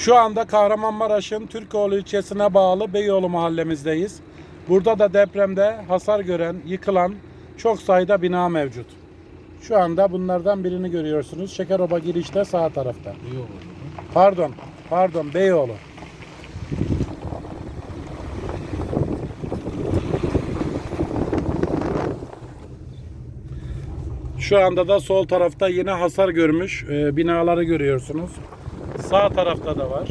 Şu anda Kahramanmaraş'ın Türkoğlu ilçesine bağlı Beyoğlu mahallemizdeyiz. Burada da depremde hasar gören, yıkılan çok sayıda bina mevcut. Şu anda bunlardan birini görüyorsunuz. Şekeroba girişte sağ tarafta. Pardon, pardon Beyoğlu. Şu anda da sol tarafta yine hasar görmüş e, binaları görüyorsunuz. Sağ tarafta da var.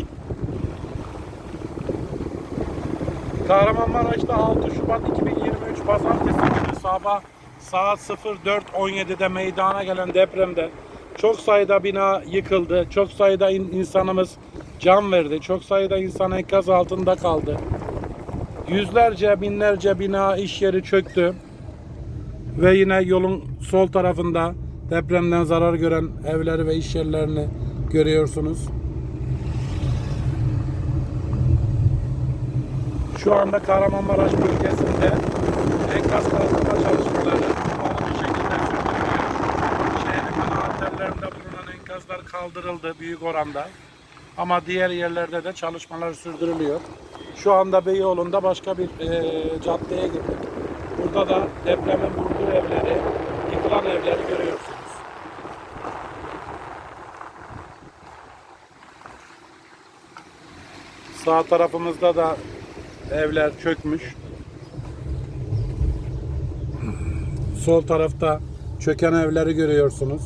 Kahramanmaraş'ta 6 Şubat 2023 Pazartesi günü sabah saat 04.17'de meydana gelen depremde çok sayıda bina yıkıldı. Çok sayıda in- insanımız can verdi. Çok sayıda insan enkaz altında kaldı. Yüzlerce binlerce bina iş yeri çöktü. Ve yine yolun sol tarafında depremden zarar gören evleri ve iş yerlerini görüyorsunuz. Şu anda Kahramanmaraş bölgesinde enkaz kaldırma çalışmaları havalı bir şekilde sürdürülüyor. Şehrin ana bulunan enkazlar kaldırıldı büyük oranda. Ama diğer yerlerde de çalışmalar sürdürülüyor. Şu anda Beyoğlu'nda başka bir eee, caddeye gittik. Burada da depremin vurduğu evleri, yıkılan evleri görüyorsunuz. Sağ tarafımızda da evler çökmüş. Sol tarafta çöken evleri görüyorsunuz.